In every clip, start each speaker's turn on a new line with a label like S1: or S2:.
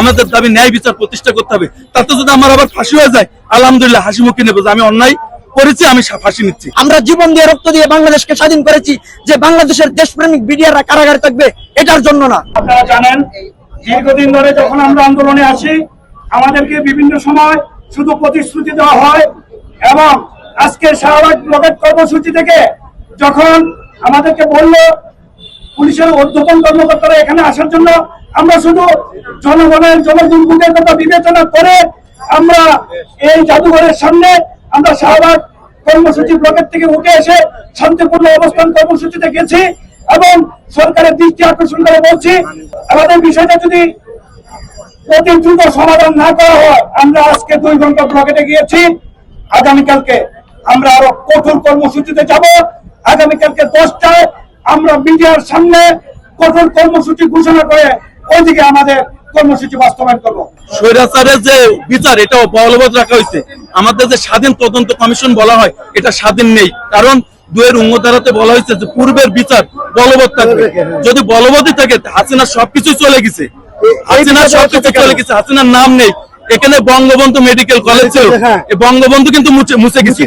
S1: আমাদের দাবি ন্যায় বিচার প্রতিষ্ঠা করতে হবে। তাতে যদি আমার আবার ফাঁসি হয়ে যায় আলহামদুলিল্লাহ হাসি মুখে নেব। যে আমি অন্যায় করেছি আমি ফাঁসি নিচ্ছি।
S2: আমরা জীবন দিয়ে রক্ত দিয়ে বাংলাদেশকে স্বাধীন করেছি যে বাংলাদেশের দেশপ্রেমিক বিডিআররা কারাগারে থাকবে এটার জন্য না।
S3: আপনারা জানেন দীর্ঘদিন ধরে যখন আমরা আন্দোলনে আসি আমাদেরকে বিভিন্ন সময় শুধু প্রতিশ্রুতি দেওয়া হয় এবং আজকে শাহবাগ ব্লকেট কর্মসূচি থেকে যখন আমাদেরকে বলল পুলিশের ঊর্ধ্বতন কর্মকর্তারা এখানে আসার জন্য আমরা শুধু জনগণের জনদুর্ভোগের কথা বিবেচনা করে আমরা এই জাদুঘরের সামনে আমরা শাহবাগ কর্মসূচি ব্লকের থেকে উঠে এসে শান্তিপূর্ণ অবস্থান কর্মসূচিতে গেছি এবং সরকারের দৃষ্টি আকর্ষণ করে বলছি, আমাদের বিষয়টা যদি অতি দ্রুত সমাধান না করা হয়, আমরা আজকে দুই ঘণ্টা ব্লকেটে গিয়েছি, আগামীকালকে আমরা আরও কঠোর কর্মসূচিতে যাব। আগামীকালকে দশটায় আমরা মিডিয়ার সামনে কঠোর কর্মসূচি ঘোষণা করে ওইদিকে আমাদের কর্মসূচি বাস্তবায়ন করব।
S1: স্বৈরাচারের যে বিচার এটা রাখা হয়েছে। আমাদের যে স্বাধীন তদন্ত কমিশন বলা হয় এটা স্বাধীন নেই। কারণ দুয়ের উঙ্গধারাতে বলা হয়েছে যে পূর্বের বিচার বলবৎ থাকবে। যদি বলবৎই থাকে হাসিনা সবকিছু চলে গেছে। হাসিনা সবকিছু চলে গেছে হাসিনার নাম নেই। এখানে বঙ্গবন্ধু মেডিকেল কলেজ ছিল।
S2: হ্যাঁ।
S1: বঙ্গবন্ধু কিন্তু মুছে গেছে।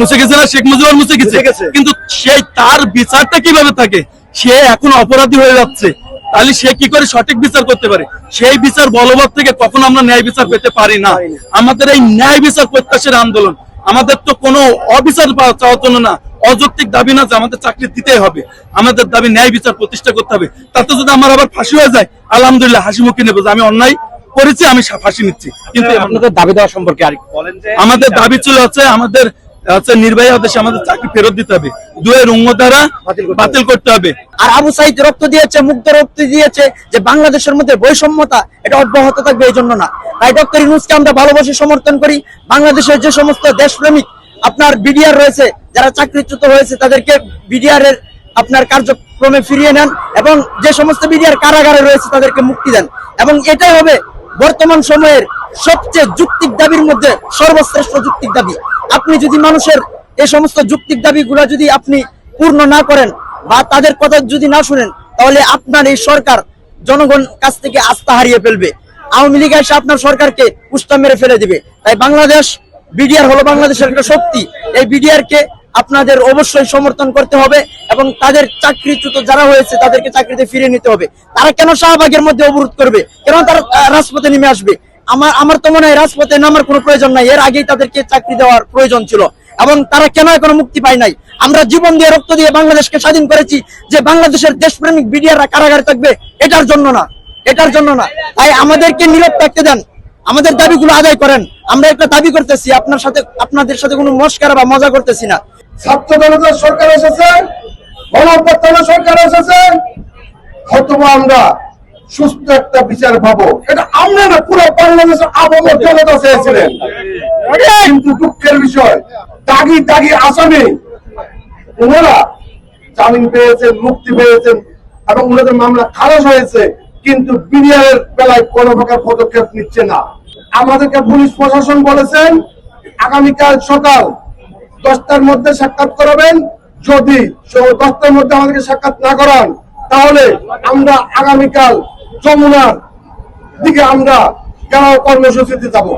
S1: মুছে গেছে। না? শেখ মুজিবুর মুছে গেছে। কিন্তু সেই তার বিচারটা কীভাবে থাকে? সে এখন অপরাধী হয়ে যাচ্ছে। তাহলে সে কি করে সঠিক বিচার করতে পারে? সেই বিচার বলবৎ থেকে কখনো আমরা ন্যায় বিচার পেতে পারি না। আমাদের এই ন্যায় বিচার প্রত্যাশের আন্দোলন আমাদের তো কোনো অবিচার চাওয়ার জন্য না। অযৌক্তিক দাবি না যে আমাদের চাকরি দিতেই হবে। আমাদের দাবি ন্যায় বিচার প্রতিষ্ঠা করতে হবে। তাতে যদি আমার আবার ফাঁসি হয়ে যায় আলহামদুলিল্লাহ হাসি মুখে নেব যে আমি অন্যায় করেছি আমি ফাঁসি নিচ্ছি। কিন্তু
S4: আপনাদের দাবি দেওয়া সম্পর্কে আর
S1: আমাদের দাবি ছিল হচ্ছে আমাদের হচ্ছে নির্বাহী আদেশে আমাদের চাকরি ফেরত দিতে হবে। দুয়ের উঙ্গ দ্বারা বাতিল করতে হবে।
S2: আর আবু সাইদ রক্ত দিয়েছে মুগ্ধ রক্ত দিয়েছে যে বাংলাদেশের মধ্যে বৈষম্যতা এটা অব্যাহত থাকবে এই জন্য না। তাই ডক্টর ইউনুসকে আমরা ভালোবাসি সমর্থন করি। বাংলাদেশের যে সমস্ত দেশপ্রেমিক আপনার বিডিআর রয়েছে যারা চাকরিচ্যুত হয়েছে তাদেরকে বিডিআর এর আপনার কার্যক্রমে ফিরিয়ে নেন এবং যে সমস্ত বিডিআর কারাগারে রয়েছে তাদেরকে মুক্তি দেন। এবং এটাই হবে বর্তমান সময়ের সবচেয়ে যুক্তিক দাবির মধ্যে সর্বশ্রেষ্ঠ যুক্তিক দাবি। আপনি যদি মানুষের এই সমস্ত যুক্তিক দাবিগুলো যদি আপনি পূর্ণ না করেন বা তাদের কথা যদি না শুনেন, তাহলে আপনার এই সরকার জনগণ কাছ থেকে আস্থা হারিয়ে ফেলবে। আওয়ামী লীগ এসে আপনার সরকারকে উস্তা মেরে ফেলে দিবে। তাই বাংলাদেশ, বিডিআর হলো বাংলাদেশের একটা শক্তি। এই বিডিআর কে আপনাদের অবশ্যই সমর্থন করতে হবে এবং তাদের চাকরিচ্যুত যারা হয়েছে, তাদেরকে চাকরিতে ফিরিয়ে নিতে হবে। তারা কেন শাহবাগের মধ্যে অবরোধ করবে? কেন তারা রাজপথে নেমে আসবে? আমার আমার তো মনে হয় রাজপথে নামার কোনো প্রয়োজন নাই। এর আগেই তাদেরকে চাকরি দেওয়ার প্রয়োজন ছিল। এবং তারা কেন এখনও মুক্তি পায় নাই? আমরা জীবন দিয়ে, রক্ত দিয়ে বাংলাদেশকে স্বাধীন করেছি যে বাংলাদেশের দেশপ্রেমিক বিডিআররা কারাগারে থাকবে। এটার জন্য না। এটার জন্য না। তাই আমাদেরকে নীরব থাকতে দেন। আমাদের দাবিগুলো আদায় করেন। আমরা একটা দাবি করতেছি, আপনার সাথে, আপনাদের সাথে কোনো মস্কারা বা মজা করতেছি না।
S3: ছাত্র সরকার এসেছে, গণঅভ্যুত্থানের সরকার এসেছে। হয়তো আমরা সুস্থ একটা বিচার পাবো। এটা আমরা না, পুরো বাংলাদেশের আবহাওয়া জনতা চেয়েছিলেন। কিন্তু দুঃখের বিষয়, দাগি দাগি আসামি, ওনারা জামিন পেয়েছেন, মুক্তি পেয়েছেন এবং ওনাদের মামলা খালাস হয়েছে, কিন্তু বিডিআরের বেলায় কোনো প্রকার পদক্ষেপ নিচ্ছে না। আমাদেরকে পুলিশ প্রশাসন বলেছেন, আগামীকাল সকাল দশটার মধ্যে সাক্ষাৎ করাবেন। যদি দশটার মধ্যে আমাদেরকে সাক্ষাৎ না করান, তাহলে আমরা আগামীকাল যমুনার দিকে আমরা গেরাও কর্মসূচিতে যাব।